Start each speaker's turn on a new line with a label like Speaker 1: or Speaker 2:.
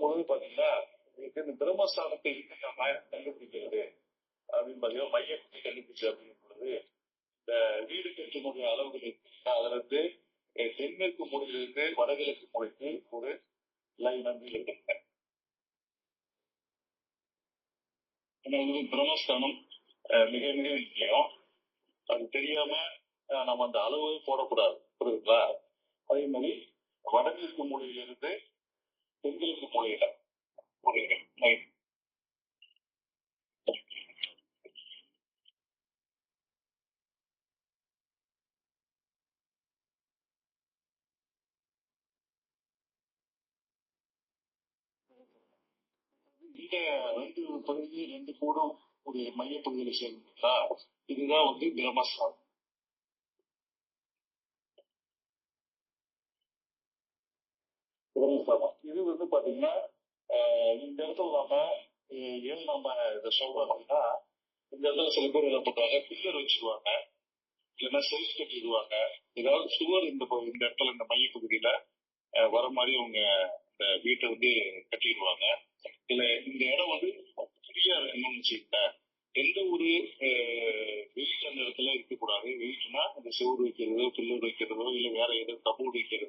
Speaker 1: பார்க்கும்போது பாத்தீங்கன்னா இந்த பிரம்மஸ்தானத்தை கண்டுபிடிக்கிறது அப்படின்னு பாத்தீங்கன்னா மையத்தை கண்டுபிடிச்சு அப்படிங்கும் பொழுது இந்த வீடு கட்டக்கூடிய அளவுகள் இருக்கு அதுல இருந்து தென்மேற்கு மூலையிலிருந்து வடகிழக்கு மூலைக்கு ஒரு லைன் வந்து எடுத்துருக்கேன் ஏன்னா பிரம்மஸ்தானம் மிக மிக முக்கியம். அது தெரியாம நம்ம அந்த அளவு போடக்கூடாது. புரியுதுங்களா அதே மாதிரி வடகிழக்கு மூலையிலிருந்து திருப்பி மூலையில ஒரு இந்த ரெண்டு பகுதி ரெண்டு கூடம் ஒரு மையப்பகுதியில சேர்ந்தா இதுதான் வந்து பிரம்மஸ்தானம். பிரம்மஸ்தானம் இது வந்து பாத்தீங்கன்னா இந்த இடத்துல நாம ஏன் நம்ம இதை சொல்றோம்னா இந்த இடத்துல சில பேர் என்ன பண்றாங்க பில்லர் வச்சிருவாங்க இல்லைன்னா செல்ஃப் கட்டிடுவாங்க ஏதாவது சுவர் இந்த இந்த இடத்துல இந்த மையப்பகுதியில அஹ், வர மாதிரி அவங்க இந்த வீட்டை வந்து கட்டிடுவாங்க இல்ல இந்த இடம் வந்து ஃப்ரீயா இருக்கணும்னு வச்சுக்கிட்ட எந்த ஒரு வெயிட் அந்த இடத்துல இருக்கக்கூடாது வெயிட்னா அந்த சுவர் வைக்கிறதோ பில்லர் வைக்கிறதோ இல்ல வேற ஏதோ கபோர்டு வைக்கிறது